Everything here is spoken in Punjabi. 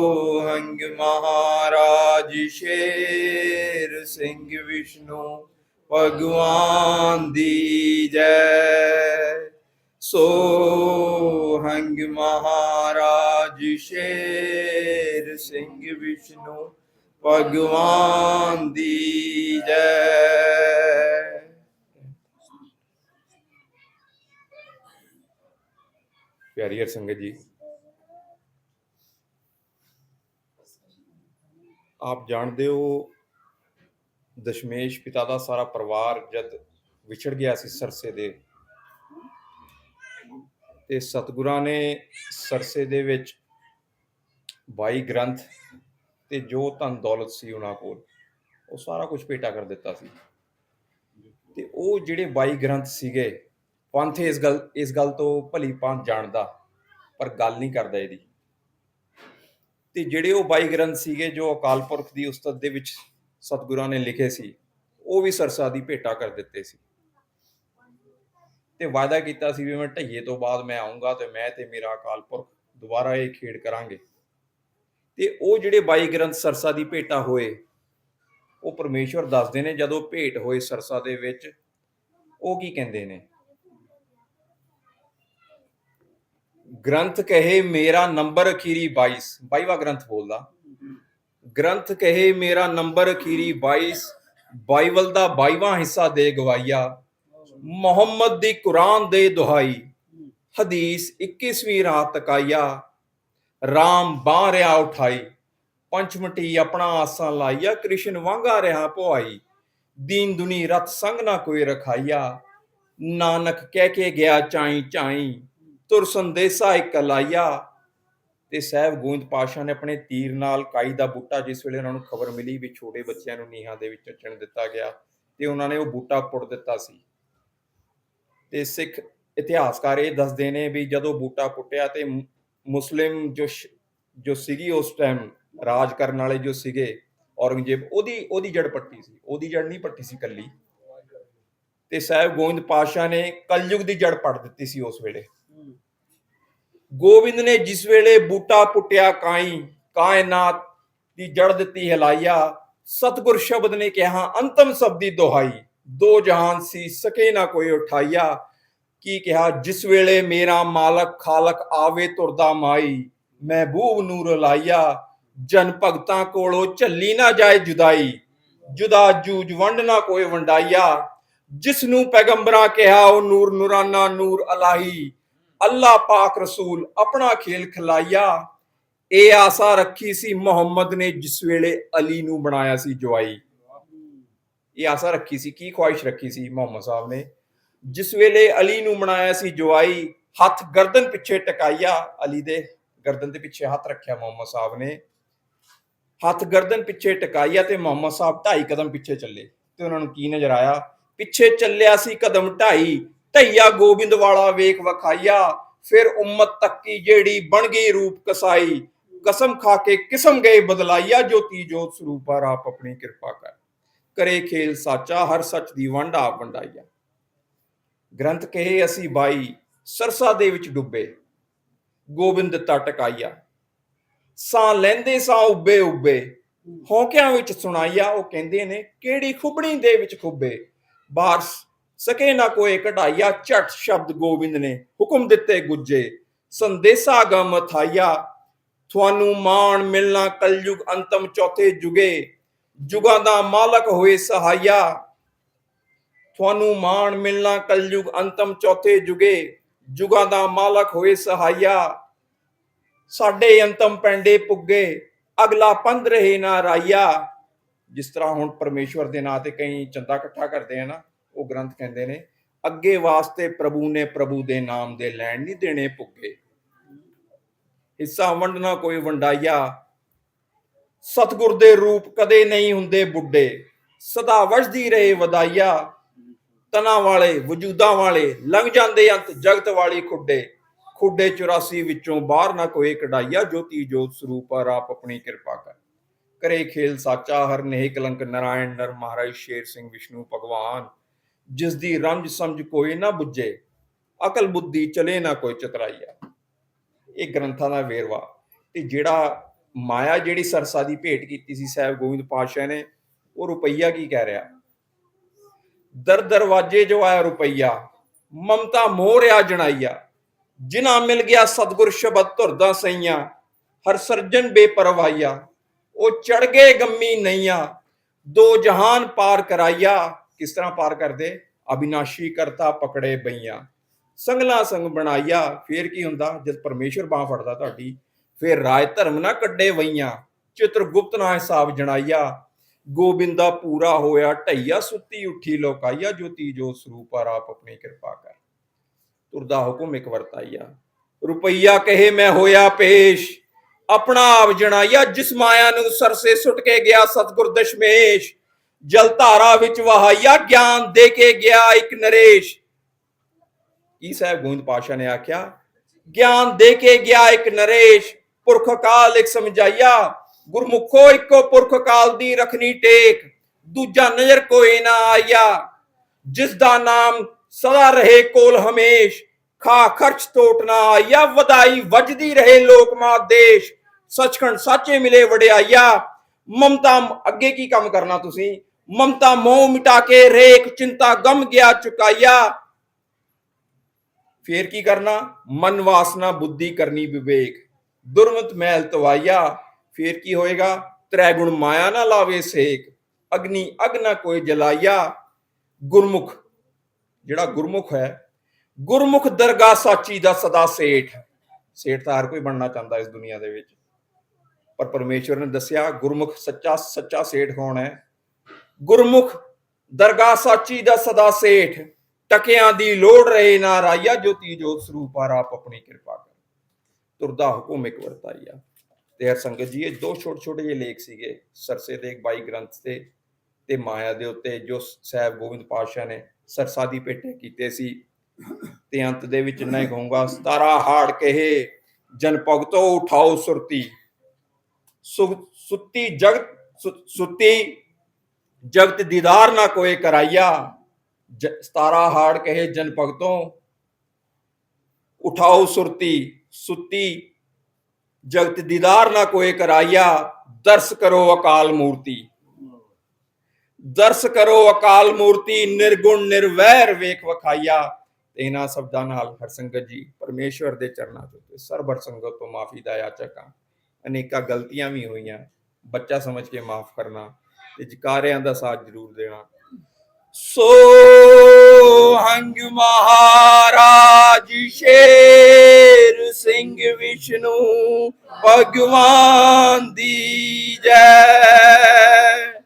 ਸੋਹੰਗ ਮਹਾਰਾਜ ਸ਼ੇਰ ਸਿੰਘ ਵਿਸ਼ਨੂੰ ਭਗਵਾਨ ਦੀ ਜੈ ਸੋ ਹੰਗ ਮਹਾਰਾਜ ਸ਼ੇਰ ਸਿੰਘ ਵਿਸ਼ਨੂੰ ਭਗਵਾਨ ਦੀ ਜੈ ਪਿਆਰੀ ਸੰਗਤ ਜੀ ਆਪ ਜਾਣਦੇ ਹੋ, ਦਸ਼ਮੇਸ਼ ਪਿਤਾ ਦਾ ਸਾਰਾ ਪਰਿਵਾਰ ਜਦ ਵਿਛੜ ਗਿਆ ਸੀ ਸਰਸੇ ਦੇ। ਤੇ ਸਤਿਗੁਰਾਂ ਨੇ ਸਰਸੇ ਦੇ ਵਿੱਚ 22 ਗ੍ਰੰਥ ਤੇ ਜੋ ਧਨ ਦੌਲਤ ਸੀ ਉਹਨਾਂ ਕੋਲ, ਉਹ ਸਾਰਾ ਕੁਝ ਭੇਟਾ ਕਰ ਦਿੱਤਾ ਸੀ। ਤੇ ਉਹ ਜਿਹੜੇ 22 ਗ੍ਰੰਥ ਸੀਗੇ, ਪੰਥ ਇਸ ਗੱਲ ਇਸ ਗੱਲ ਤੋਂ ਭਲੀ ਪੰਥ ਜਾਣਦਾ, ਪਰ ਗੱਲ ਨਹੀਂ ਕਰਦਾ ਇਹਦੀ। ਤੇ ਜਿਹੜੇ ਉਹ 22 ਗ੍ਰੰਥ ਸੀਗੇ ਜੋ ਅਕਾਲ ਪੁਰਖ ਦੀ ਉਸਤਤ ਦੇ ਵਿੱਚ ਸਤਿਗੁਰਾਂ ਨੇ ਲਿਖੇ ਸੀ, ਉਹ ਵੀ ਸਰਸਾ ਦੀ ਭੇਟਾ ਕਰ ਦਿੱਤੇ ਸੀ। ਤੇ ਵਾਅਦਾ ਕੀਤਾ ਸੀ ਵੀ ਮੈਂ ਢਈਏ ਤੋਂ ਬਾਅਦ ਮੈਂ ਆਉਂਗਾ ਤੇ ਮੈਂ ਤੇ ਮੇਰਾ ਅਕਾਲ ਪੁਰਖ ਦੁਬਾਰਾ ਇਹ ਖੇਡ ਕਰਾਂਗੇ। ਤੇ ਉਹ ਜਿਹੜੇ 22 ਗ੍ਰੰਥ ਸਰਸਾ ਦੀ ਭੇਟਾ ਹੋਏ, ਉਹ ਪਰਮੇਸ਼ਵਰ ਦੱਸਦੇ ਨੇ ਜਦੋਂ ਭੇਟ ਹੋਏ ਸਰਸਾ ਦੇ ਵਿੱਚ, ਉਹ ਕੀ ਕਹਿੰਦੇ ਨੇ? ਗ੍ਰੰਥ ਕਹੇ ਮੇਰਾ ਨੰਬਰ ਅਖੀਰੀ 22 22ਵਾਂ ਗ੍ਰੰਥ ਬੋਲਦਾ। ਗ੍ਰੰਥ ਕਹੇ ਮੇਰਾ ਨੰਬਰ ਅਖੀਰੀ 22 ਬਾਈਬਲ ਦਾ 22ਵਾਂ ਹਿੱਸਾ ਦੇ ਗਵਾਈਆ ਮੁਹੰਮਦ ਦੀ ਕੁਰਾਨ ਦੇ ਦੁਹਾਈ, ਹਦੀਸ 21ਵੀਂ ਰਾਤ ਤਕਾਇਆ RAM ਬਾਹ ਰਿਆ ਉਠਾਈ। ਪੰਚਮਟੀ ਆਪਣਾ ਆਸਾਂ ਲਾਈਆ, ਕ੍ਰਿਸ਼ਨ ਵਾਂਗਾ ਰਿਹਾ ਭੁਆਈ ਦੀਨ ਦੁਨੀ ਰਤ ਸੰਗ ਨਾ ਕੋਈ ਰਖਾਈਆ। ਨਾਨਕ ਕਹਿ ਕੇ ਗਿਆ ਚਾਈ ਚਾਈ ਤੁਰ ਸੰਦੇਸਾ ਇੱਕ ਲਾਈਆ ਤੇ ਸਹਿਬ ਗੋਇੰਦ ਪਾਸ਼ਾ ਨੇ ਆਪਣੇ ਤੀਰ ਨਾਲ ਕਾਈ ਦਾ ਬੂਟਾ, ਜਿਸ ਵੇਲੇ ਉਹਨਾਂ ਨੂੰ ਖਬਰ ਮਿਲੀ ਵੀ ਛੋਟੇ ਬੱਚਿਆਂ ਨੂੰ ਨੀਹਾਂ ਦੇ ਵਿੱਚ ਚਣ ਦਿੱਤਾ ਗਿਆ, ਤੇ ਉਹਨਾਂ ਨੇ ਉਹ ਬੂਟਾ ਪੁੱਟ ਦਿੱਤਾ ਸੀ। ਤੇ ਸਿੱਖ ਇਤਿਹਾਸਕਾਰ ਇਹ ਦੱਸਦੇ ਨੇ ਵੀ ਜਦੋਂ ਬੂਟਾ ਪੁੱਟਿਆ ਤੇ ਮੁਸਲਿਮ ਜੋ ਜੋ ਸੀਗੀ ਉਸ ਟਾਈਮ ਰਾਜ ਕਰਨ ਵਾਲੇ ਜੋ ਸੀਗੇ ਔਰੰਗਜ਼ੇਬ, ਉਹਦੀ ਉਹਦੀ ਜੜ ਪੱਟੀ ਸੀ। ਉਹਦੀ ਜੜ ਨਹੀਂ ਪੱਟੀ ਸੀ ਕੱਲੀ। ਤੇ ਸਾਹਿਬ ਗੋਇੰਦ ਪਾਸ਼ਾ ਨੇ ਕਲਯੁਗ ਦੀ ਜੜ ਪੜ ਦਿੱਤੀ ਸੀ ਉਸ ਵੇਲੇ। ਗੋਬਿੰਦ ਨੇ ਜਿਸ ਵੇਲੇ ਬੂਟਾ ਪੁੱਟਿਆ ਕਾਈ, ਕਾਇਨਾਤ ਦੀ ਜੜ ਦਿੱਤੀ ਹਲਾਈਆ ਸਤਗੁਰ ਸ਼ਬਦ ਨੇ ਕਿਹਾ, ਅੰਤਮ ਸਬਦੀ ਦੁਹਾਈ। ਦੋ ਜਹਾਨ ਸੀ, ਸਕੇ ਨਾ ਕੋਈ ਉਠਾਈਆ ਕੀ ਕਿਹਾ, ਜਿਸ ਵੇਲੇ ਮੇਰਾ ਮਾਲਕ ਖਾਲਕ ਆਵੇ ਤੁਰਦਾ ਮਾਈ, ਮਹਿਬੂਬ ਨੂਰ ਲਾਈਆ ਜਨ ਭਗਤਾਂ ਕੋਲੋਂ ਝੱਲੀ ਨਾ ਜਾਏ ਜੁਦਾਈ, ਜੁਦਾ ਜੂਜ ਵੰਡ ਨਾ ਕੋਈ ਵੰਡਾਈਆ ਜਿਸ ਨੂੰ ਪੈਗੰਬਰਾਂ ਕਿਹਾ, ਉਹ ਨੂਰ ਨੂਰਾਨਾ ਨੂਰ ਅਲਾਹੀ। ਅੱਲਾਹ ਪਾਕ ਰਸੂਲ ਆਪਣਾ ਖੇਲ ਖਿਲਾਇਆ। ਇਹ ਆਸਾ ਰੱਖੀ ਸੀ ਮੁਹੰਮਦ ਨੇ ਜਿਸ ਵੇਲੇ ਅਲੀ ਨੂੰ ਬਣਾਇਆ ਸੀ ਜਵਾਈ ਇਹ ਆਸਾ ਰੱਖੀ ਸੀ, ਕੀ ਖੁਆਇਸ਼ ਰੱਖੀ ਸੀ ਮੁਹੰਮਦ ਸਾਹਿਬ ਨੇ? ਜਿਸ ਵੇਲੇ ਅਲੀ ਨੂੰ ਬਣਾਇਆ ਸੀ ਜਵਾਈ ਹੱਥ ਗਰਦਨ ਪਿੱਛੇ ਟਕਾਇਆ। ਅਲੀ ਦੇ ਗਰਦਨ ਦੇ ਪਿੱਛੇ ਹੱਥ ਰੱਖਿਆ ਮੁਹੰਮਦ ਸਾਹਿਬ ਨੇ। ਹੱਥ ਗਰਦਨ ਪਿੱਛੇ ਟਕਾਇਆ ਤੇ ਮੁਹੰਮਦ ਸਾਹਿਬ ਢਾਈ ਕਦਮ ਪਿੱਛੇ ਚੱਲੇ। ਤੇ ਉਹਨਾਂ ਨੂੰ ਕੀ ਨਜ਼ਰ ਆਇਆ? ਪਿੱਛੇ ਚੱਲਿਆ ਸੀ ਕਦਮ ਢਾਈ। ਧਈਆ ਗੋਬਿੰਦ ਵਾਲਾ ਵੇਖ ਵਖਾਈਆ, ਫਿਰ ਉਮਤ ਤੱਕੀ ਜਿਹੜੀ ਬਣ ਗਈ ਰੂਪ ਕਸਾਈ। ਕਸਮ ਖਾ ਕੇ ਕਿਸਮ ਗਏ ਬਦਲਾਈਆ, ਜੋਤੀ ਜੋਤ ਸਰੂਪਾ ਆਪ ਆਪਣੀ ਕਿਰਪਾ ਕਰ। ਕਰੇ ਖੇਲ ਸਾਚਾ, ਹਰ ਸੱਚ ਦੀ ਵੰਡ ਆਪ ਵੰਡਾਈਆ। ਗ੍ਰੰਥ ਕਹੇ ਅਸੀਂ ਬਾਈ, ਸਰਸਾ ਦੇ ਵਿੱਚ ਡੁੱਬੇ। ਗੋਬਿੰਦ ਦਿੱਤਾ ਟਕਾਈਆ ਸਾਂ ਲੈਂਦੇ ਸਾਂ ਉੱਬੇ ਉੱਬੇ। ਹੌਕਿਆਂ ਵਿੱਚ ਸੁਣਾਈਆ, ਉਹ ਕਹਿੰਦੇ ਨੇ, ਕਿਹੜੀ ਖੁਬਣੀ ਦੇ ਵਿੱਚ ਖੁੱਬੇ? ਬਾਹਰ ਸਕੇ ਨਾ ਕੋਏ ਕਢਾਈਆ, ਝਟ ਸ਼ਬਦ ਗੋਬਿੰਦ ਨੇ ਹੁਕਮ ਦਿੱਤੇ ਗੁੱਜੇ। ਸੰਦੇਸਾ ਗਮ ਥਾਈਆ, ਤੁਹਾਨੂੰ ਮਾਣ ਮਿਲਣਾ ਕਲਯੁਗ ਅੰਤਮ ਚੌਥੇ ਜੁਗੇ। ਜੁਗਾਂ ਦਾ ਮਾਲਕ ਹੋਏ ਸਹਾਇਆ ਤੁਹਾਨੂੰ ਮਾਣ ਮਿਲਣਾ ਕਲਯੁਗ ਅੰਤਮ ਚੌਥੇ ਜੁਗੇ। ਜੁਗਾਂ ਦਾ ਮਾਲਕ ਹੋਏ ਸਹਾਇਆ ਸਾਡੇ ਅੰਤਮ ਪੈਂਡੇ ਪੁੱਗੇ, ਅਗਲਾ ਪੰਧ ਰਹੇ ਨਾ ਰਾਇਆ ਜਿਸ ਤਰ੍ਹਾਂ ਹੁਣ ਪਰਮੇਸ਼ਵਰ ਦੇ ਨਾਂ ਤੇ ਕਈ ਚੰਦਾ ਇਕੱਠਾ ਕਰਦੇ ਆ ਨਾ ਉਹ ਗ੍ਰੰਥ ਕਹਿੰਦੇ ਨੇ, ਅੱਗੇ ਵਾਸਤੇ ਪ੍ਰਭੂ ਨੇ ਪ੍ਰਭੂ ਦੇ ਨਾਮ ਦੇ ਲੈਣ ਨਹੀਂ ਦੇਣੇ ਪੁੱਗੇ। ਹਿੱਸਾ ਵੰਡਣਾ ਕੋਈ ਵੰਡਾਈਆ। ਸਤਗੁਰ ਦੇ ਰੂਪ ਕਦੇ ਨਹੀਂ ਹੁੰਦੇ ਬੁੱਢੇ। ਸਦਾ ਵਜਦੀ ਰਹੇ ਵਧਾਈਆ। ਤਨਾ ਵਾਲੇ, ਵਜੂਦਾਂ ਵਾਲੇ ਲੰਘ ਜਾਂਦੇ ਅੰਤ ਜਗਤ ਵਾਲੀ ਖੁੱਡੇ। ਖੁੱਡੇ 84 ਵਿੱਚੋਂ ਬਾਹਰ ਨਾ ਕੋਈ ਕਢਾਈਆ, ਜੋਤੀ ਜੋਤ ਸਰੂਪ ਆ, ਆਪ ਆਪਣੀ ਕਿਰਪਾ ਕਰ। ਕਰੇ ਖੇਲ ਸਾਚਾ ਹਰ ਨਹਿ ਕਲੰਕ ਨਾਰਾਇਣ ਨਰ ਮਹਾਰਾਜ, ਸ਼ੇਰ ਸਿੰਘ, ਵਿਸ਼ਨੂੰ, ਭਗਵਾਨ। ਜਿਸ ਦੀ ਰੰਜ ਸਮਝ ਕੋਈ ਨਾ ਬੁੱਝੇ, ਅਕਲ ਬੁੱਧੀ ਚਲੇ ਨਾ ਕੋਈ ਚਤਰਾਈਆ। ਇਹ ਗ੍ਰੰਥਾਂ ਦਾ ਵੇਰਵਾ। ਤੇ ਜਿਹੜਾ ਮਾਇਆ ਜਿਹੜੀ ਸਰਸਾ ਦੀ ਭੇਟ ਕੀਤੀ ਸੀ ਸਾਹਿਬ ਗੋਬਿੰਦ ਪਾਤਸ਼ਾਹ ਨੇ, ਉਹ ਰੁਪਈਆ ਕੀ ਕਹਿ ਰਿਹਾ? ਦਰ ਦਰਵਾਜੇ ਜੋ ਆਇਆ ਰੁਪਈਆ, ਮਮਤਾ ਮੋਹਰਿਆ ਜਣਾਈਆ। ਜਿਨਾ ਮਿਲ ਗਿਆ ਸਤਗੁਰ ਸ਼ਬਦ ਧੁਰਦਾ ਸਈਆਂ, ਹਰ ਸਰਜਨ ਬੇਪਰਵਾਹੀਆ। ਉਹ ਚੜ ਗਏ ਗੰਮੀ ਨਈਆਂ, ਦੋ ਜਹਾਨ ਪਾਰ ਕਰਾਈਆ। ਕਿਸ ਤਰ੍ਹਾਂ ਪਾਰ ਕਰਦੇ? ਅਬਿਨਾਸ਼ੀ ਕਰਤਾ ਪਕੜੇ ਬਈਆਂ। ਸੰਗਲਾ ਸੰਗ ਬਣਾਈਆ ਫੇਰ ਕੀ ਹੁੰਦਾ? ਜਦ ਪਰਮੇਸ਼ਰ ਬਾਹ ਫੜਦਾ ਤੁਹਾਡੀ, ਫੇਰ ਰਾਜ ਧਰਮ ਨਾ ਕੱਢੇ ਵਈਆਂ ਚਿਤਰਗੁਪਤ ਨਾ ਹਿਸਾਬ ਜਣਾਈਆ ਗੋਬਿੰਦਾ ਪੂਰਾ ਹੋਇਆ, ਢਈਆ ਸੁੱਤੀ ਉੱਠੀ ਲੋਕਾਈਆ ਜੋਤੀ ਜੋ ਸਰੂਪ ਆ, ਆਪ ਆਪਣੀ ਕਿਰਪਾ ਕਰ। ਤੁਰਦਾ ਹੁਕਮ ਇੱਕ ਵਰਤਾਈਆ ਰੁਪਈਆ ਕਹੇ ਮੈਂ ਹੋਇਆ ਪੇਸ਼, ਆਪਣਾ ਆਪ ਜਣਾਈਆ ਜਿਸ ਮਾਇਆ ਨੂੰ ਸਰਸੇ ਸੁੱਟ ਕੇ ਗਿਆ ਸਤਗੁਰ ਦਸ਼ਮੇਸ਼। ਜਲ ਧਾਰਾ ਵਿੱਚ ਵਹਾਈਆ ਗਿਆਨ ਦੇ ਕੇ ਗਿਆ ਇੱਕ ਨਰੇਸ਼। ਕੀ ਸਾਹਿਬ ਗੋਬਿੰਦ ਪਾਸ਼ਾ ਨੇ ਆਖਿਆ, ਗਿਆਨ ਦੇ ਕੇ ਗਿਆ ਇੱਕ ਨਰੇਸ਼, ਪੁਰਖ ਕਾਲ ਇੱਕ ਸਮਝਾਈਆ ਗੁਰਮੁਖੋ ਇੱਕੋ ਪੁਰਖ ਕਾਲ ਦੀ ਰਖਨੀ ਟੇਕ, ਦੂਜਾ ਨਜ਼ਰ ਕੋਈ ਨਾ ਆਇਆ। ਜਿਸ ਦਾ ਨਾਮ ਸਦਾ ਰਹੇ ਕੋਲ ਹਮੇਸ਼, ਖਾ ਖਰਚ ਟੋਟ ਨਾ ਆਇਆ, ਵਧਾਈ ਵੱਜਦੀ ਰਹੇ ਲੋਕ ਮਾ ਦੇਸ਼। ਸਚਖੰਡ ਸਾਚੇ ਮਿਲੇ ਵਡਿਆਈਆ ਮਮਤਾ, ਅੱਗੇ ਕੀ ਕੰਮ ਕਰਨਾ ਤੁਸੀਂ? ਮਮਤਾ ਮੋਹ ਮਿਟਾ ਕੇ ਰੇਖ ਚਿੰਤਾ ਗਮ ਗਿਆ ਚੁਕਾਇਆ। ਫੇਰ ਕੀ ਕਰਨਾ? ਮਨ ਵਾਸਨਾ ਬੁੱਧੀ ਕਰਨੀ ਵਿਵੇਕ। ਦੁਰਮਤ ਮਹਿਲ ਤਵਾਇਆ। ਫੇਰ ਕੀ ਹੋਏਗਾ? ਤ੍ਰੈ ਗੁਣ ਮਾਇਆ ਨਾ ਲਾਵੇ ਸੇਕ। ਅਗਨੀ ਅਗ ਨਾ ਕੋਈ ਜਲਾਇਆ। ਗੁਰਮੁਖ, ਜਿਹੜਾ ਗੁਰਮੁਖ ਹੈ, ਗੁਰਮੁਖ ਦਰਗਾਹ ਸਾਚੀ ਦਾ ਸਦਾ ਸੇਠ। ਸੇਠ ਤਾਂ ਹਰ ਕੋਈ ਬਣਨਾ ਚਾਹੁੰਦਾ ਇਸ ਦੁਨੀਆ ਦੇ ਵਿੱਚ। ਪਰ ਪਰਮੇਸ਼ਵਰ ਨੇ ਦੱਸਿਆ, ਗੁਰਮੁਖ ਸੱਚਾ ਸੱਚਾ ਸੇਠ ਕੌਣ ਹੈ? ਗੁਰਮੁਖ ਦਰਗਾਹ ਸਾਚੀ ਦਾ ਸਦਾ ਸੇਠ, ਟਕਿਆਂ ਦੀ ਲੋੜ ਰਹੇ ਨਾ ਰਾਇਆ ਜੋਤੀ ਜੋਤ ਸਰੂਪ ਆਪ ਆਪਣੀ ਕਿਰਪਾ ਕਰ। ਤੁਰਦਾ ਹੁਕਮ ਇੱਕ ਵਰਤਾਈਆ ਤੇ ਹਰ ਸੰਗਤ ਜੀ, ਇਹ ਦੋ ਛੋਟੇ ਛੋਟੇ ਜਿਹੇ ਲੇਖ ਸੀਗੇ, ਸਰਸੇ ਦੇ ਇੱਕ 22 ਗ੍ਰੰਥ ਤੇ ਤੇ ਮਾਇਆ ਦੇ ਉੱਤੇ ਜੋ ਸਾਹਿਬ ਗੋਬਿੰਦ ਪਾਤਸ਼ਾਹ ਨੇ ਸਰਸਾ ਦੀ ਭੇਟੇ ਕੀਤੇ ਸੀ। ਤੇ ਅੰਤ ਦੇ ਵਿੱਚ ਮੈਂ ਕਹੂੰਗਾ 17 ਹਾੜ ਕਹੇ, ਜਨ ਭਗਤੋ ਉਠਾਓ ਸੁਰਤੀ। ਸੁੱਤੀ ਜਗਤ ਸੁ- ਸੁੱਤੀ ਜਗਤ ਦੀਦਾਰ ਨਾ ਕੋਏ ਕਰਾਈਆ। ਜ- 17 ਹਾੜ ਕਹੇ ਜਨ ਭਗਤੋਂ। ਉਠਾਓ ਸੁਰਤੀ, ਸੁੱਤੀ। ਜਗਤ ਦੀਦਾਰ ਨਾ ਕੋਏ ਕਰਾਈਆ, ਦਰਸ ਕਰੋ ਅਕਾਲ ਮੂਰਤੀ। ਦਰਸ ਕਰੋ ਅਕਾਲ ਮੂਰਤੀ, ਨਿਰਗੁਣ ਨਿਰਵੈਰ ਵੇਖ ਵਖਾਈਆ। ਤੇ ਇਹਨਾਂ ਸ਼ਬਦਾਂ ਨਾਲ ਹਰਸੰਗਤ ਜੀ, ਪਰਮੇਸ਼ਵਰ ਦੇ ਚਰਨਾਂ ਚ ਉੱਤੇ ਸਰਬਰ ਸੰਗਤ ਤੋਂ ਮਾਫੀ ਦਾ ਯਾਚਕਾਂ ਅਨੇਕਾਂ ਗਲਤੀਆਂ ਵੀ ਹੋਈਆਂ। ਬੱਚਾ ਸਮਝ ਕੇ ਮਾਫ ਕਰਨਾ। ਤੇ ਜਕਾਰਿਆਂ ਦਾ ਸਾਥ ਜ਼ਰੂਰ ਦੇਣਾ। ਸੋ ਹੰਗ ਮਹਾਰਾਜ ਸ਼ੇਰ ਸਿੰਘ ਵਿਸ਼ਨੂੰ ਭਗਵਾਨ ਦੀ ਜੈ।